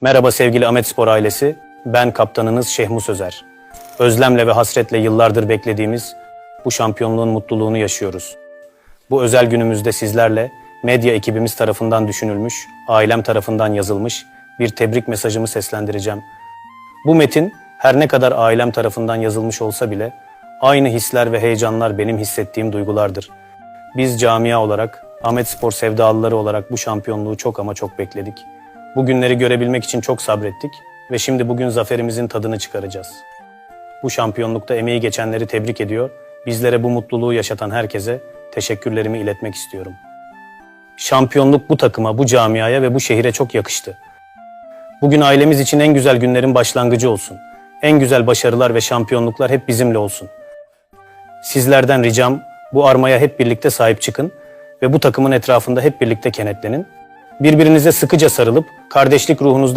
Merhaba sevgili Ahmet Spor ailesi. Ben kaptanınız Şehmus Sözer. Özlemle ve hasretle yıllardır beklediğimiz bu şampiyonluğun mutluluğunu yaşıyoruz. Bu özel günümüzde sizlerle medya ekibimiz tarafından düşünülmüş, ailem tarafından yazılmış bir tebrik mesajımı seslendireceğim. Bu metin her ne kadar ailem tarafından yazılmış olsa bile aynı hisler ve heyecanlar benim hissettiğim duygulardır. Biz camia olarak, Ahmet Spor sevdalıları olarak bu şampiyonluğu çok ama çok bekledik. Bu günleri görebilmek için çok sabrettik ve şimdi bugün zaferimizin tadını çıkaracağız. Bu şampiyonlukta emeği geçenleri tebrik ediyor, bizlere bu mutluluğu yaşatan herkese teşekkürlerimi iletmek istiyorum. Şampiyonluk bu takıma, bu camiaya ve bu şehire çok yakıştı. Bugün ailemiz için en güzel günlerin başlangıcı olsun. En güzel başarılar ve şampiyonluklar hep bizimle olsun. Sizlerden ricam bu armaya hep birlikte sahip çıkın ve bu takımın etrafında hep birlikte kenetlenin. Birbirinize sıkıca sarılıp kardeşlik ruhunuzda